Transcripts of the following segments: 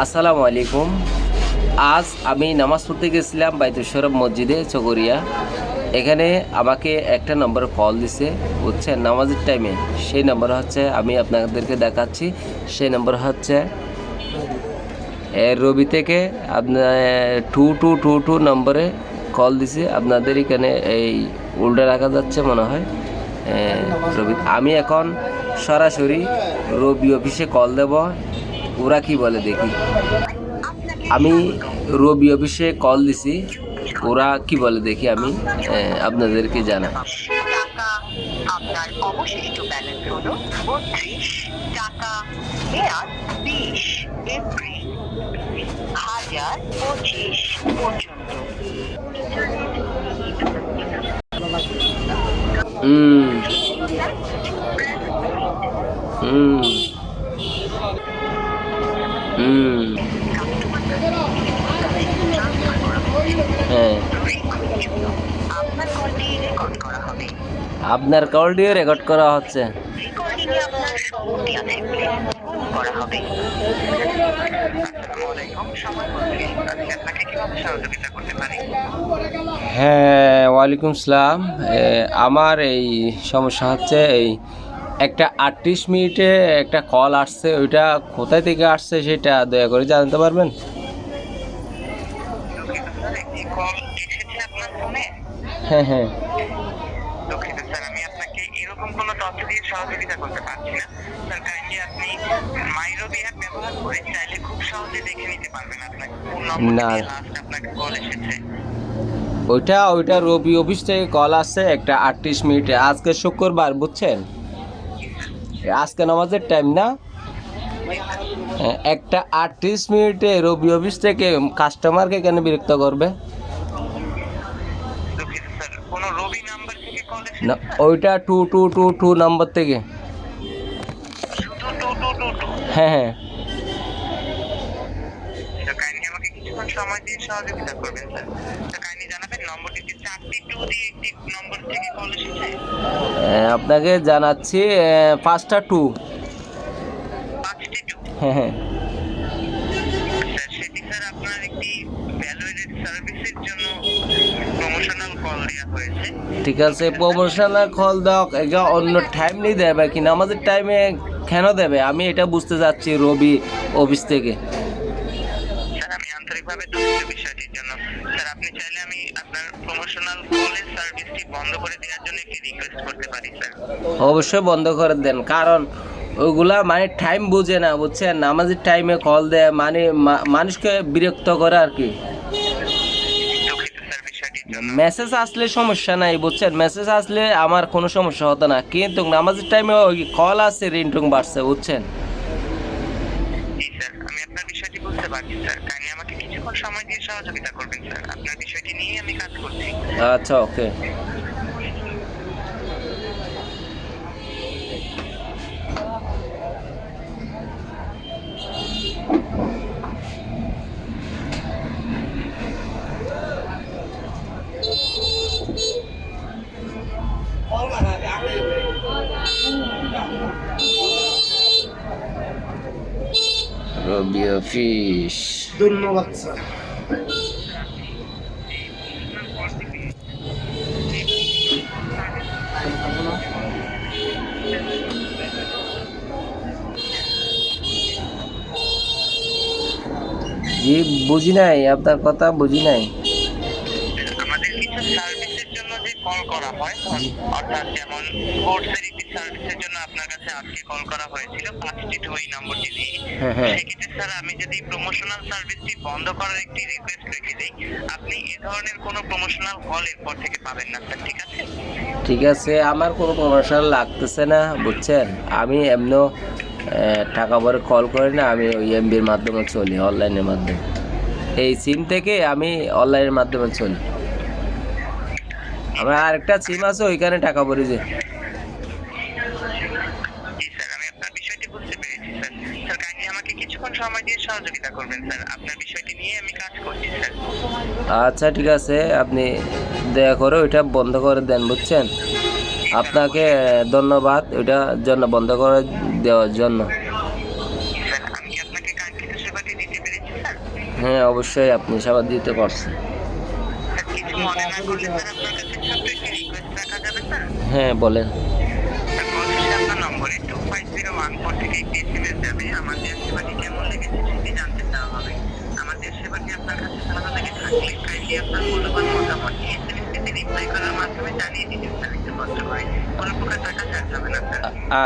আসসালামু আলাইকুম আজ আমি নামাজ পড়তে গেছিলাম বাইতুসরব মসজিদে, চকরিয়া। এখানে আমাকে একটা নম্বর কল দিছে বুঝছেন নামাজের টাইমে সেই নম্বর হচ্ছে, আমি আপনাদেরকে দেখাচ্ছি, সেই নম্বর হচ্ছে রবি থেকে আপনার টু টু টু টু নম্বরে কল দিছে। আপনাদের এখানে এই উল্টা রাখা যাচ্ছে মনে হয়। রবি, আমি এখন সরাসরি রবি অফিসে কল দেব। ওরা কি বলে দেখি। আমি রবি অফিসে কল দিছি, ওরা কি বলে দেখি আমি আপনাদেরকে টাকা আপনার টাকা হুম। হুম হ্যাঁ আপনার কলটি রেকর্ড করা হবে আপনার কলটিও রেকর্ড করা হচ্ছে রেকর্ডিং এ আপনার সম্মতি আছে বলে ফোন করা হবে আসসালামু আলাইকুম সময় বলছি আমি আপনাকে কীভাবে রেকর্ড করা হচ্ছে। হ্যাঁ ওয়ালাইকুম সালাম। আমার এই সমস্যা হচ্ছে এই একটা আটত্রিশ মিনিটে একটা কল আসছে, ওইটা কোথায় থেকে আসছে সেটা দয়া করে জানতে পারবেন দুঃখিত স্যার একটি কল এসেছে আপনার ফোনে হ্যাঁ। হ্যাঁ দুঃখিত স্যার আমি আপনাকে এরকম কোনো তথ্য দিয়ে সহযোগিতা করতে পারছি না। স্যার কাইন্ডলি আপনি মাইরবি অ্যাপ ব্যবহার করে চাইলে খুব সহজে দেখে নিতে পারবেন আপনার কোন নম্বর লাস্ট আপনাকে কল এসেছে। ওইটা ওইটা রবি অফিস থেকে কল আসছে একটা আটত্রিশ মিনিটে। আজকে শুক্রবার বুঝছেন? আজকে নামাজের টাইম না? হ্যাঁ, একটা আটত্রিশ মিনিটে রবি অফিস থেকে কাস্টমারকে কেন বিরক্ত করবে? রবি নাম্বার থেকে কল না ওইটা two two two two number থেকে। শুধু টু টু টু টু? হ্যাঁ হ্যাঁ। আমাকে কিছুক্ষণ সময় দিয়ে সহযোগিতা করবেন স্যার। তো কাইন্ডলি জানাবেন নম্বরটি চারটি টু দিয়ে একটি নম্বর থেকে কল এসেছে? আপনাকে জানাচ্ছি পাঁচটা টু পাঁচটি টু হ্যাঁ হ্যাঁ। স্যার সেটি স্যার আপনার একটি ভ্যালুয়েটেড সার্ভিসের জন্য প্রমোশনাল কল দেওয়া হয়েছে। ঠিক আছে প্রমোশনাল কল দাও এটা অন্য টাইম নেই দেবে কি আমাদের টাইমে কেন দেবে? আমি এটা বুঝতে চাচ্ছি রবি অফিস থেকে। আন্তরিকভাবে দুঃখিত বিষয়টির জন্য। স্যার আপনি চাইলে আমি আপনার প্রমোশনাল কলের সার্ভিসটি বন্ধ করে দেওয়ার জন্য একটি রিকোয়েস্ট করতে পারি স্যার। অবশ্যই বন্ধ করে দেন কারণ ওগুলা মানে টাইম বুঝে না বুঝছেন? আমাদের টাইমে কল দেয় মানে মানুষকে বিরক্ত করে আর কি দুঃখিত স্যার বিষয়টির জন্য মেসেজ আসলে সমস্যা নাই বুঝছেন? মেসেজ আসলে আমার কোনো সমস্যা হতো না। কিন্তু নামাজের টাইমে ওই কল আসছে রিংটোন বাড়ছে বুঝছেন? জি স্যার আমি আপনার বিষয়টি বুঝতে পারছি স্যার কাইন্ডলি আমাকে কিছুক্ষণ সময় দিয়ে সহযোগিতা করবেন স্যার আপনার বিষয়টি নিয়ে আমি কাজ করছি। আচ্ছা ওকে রবি অফিস ধন্যবাদ স্যার জি বুঝি নাই আপনার কথা বুঝি নাই। আমাদের কিছু সার্ভিসের জন্য যে কল করা হয় অর্থাৎ যেমন একটি সার্ভিসের জন্য আপনার কাছে আজকে কল করা হয়েছিল। পাঁচটি টু এই নম্বরটি দিয়ে। হ্যাঁ হ্যাঁ। সেক্ষেত্রে স্যার আমি যদি প্রমোশনাল সার্ভিসটি বন্ধ করার একটি রিকোয়েস্ট রেখে দিই আপনি এ ধরনের কোনো প্রমোশনাল কল এরপর থেকে পাবেন না স্যার ঠিক আছে? ঠিক আছে আমার কোনো প্রমোশন লাগতেছে না বুঝছেন? আমি এমনিও টাকা পরে কল করি না আমি ওই এমবির মাধ্যমে চলি অনলাইনের মাধ্যমে। এই সিম থেকে আমি অনলাইনের মাধ্যমে চলি। আমার আরেকটা সিম আছে ওইখানে টাকা পড়ি যে জি স্যার আমি আপনার বিষয়টি বুঝতে পেরেছি স্যার স্যার কাইন্ডলি সময় দিয়ে সহযোগিতা করবেন স্যার। আপনার বিষয়টি নিয়ে আমি কাজ করছি স্যার। আচ্ছা ঠিক আছে। আপনি দয়া করে ওইটা বন্ধ করে দেন বুঝছেন? আপনাকে ধন্যবাদ ওইটার জন্য বন্ধ করে দেওয়ার জন্য। হ্যাঁ অবশ্যই আপনি সেবা দিতে পারছেন। হ্যাঁ বলেন। নম্বরে two five zero one four থেকে একটি এসএমএস যাবে। আমার দেশ সেবাটি কেমন লেগেছে সেটি জানতে চাওয়া হবে। আমার দেশ সেবাটি আপনার কাছে ভালো লেগে থাকলে কাইন্ডলি আপনার মূল্যবান মতামতটি এসএমএসটিতে রিপ্লাই করার মাধ্যমে জানিয়ে দিন একটু কষ্ট করে কোনো প্রকার টাকা চার্জ হবে না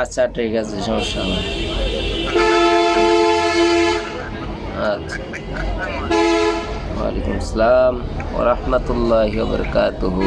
আচ্ছা ঠিক আছে সমস্যা নেই। আচ্ছা। ওয়ালাইকুম আসসালাম ওরহমতুল্লাহ বরকাতুহু।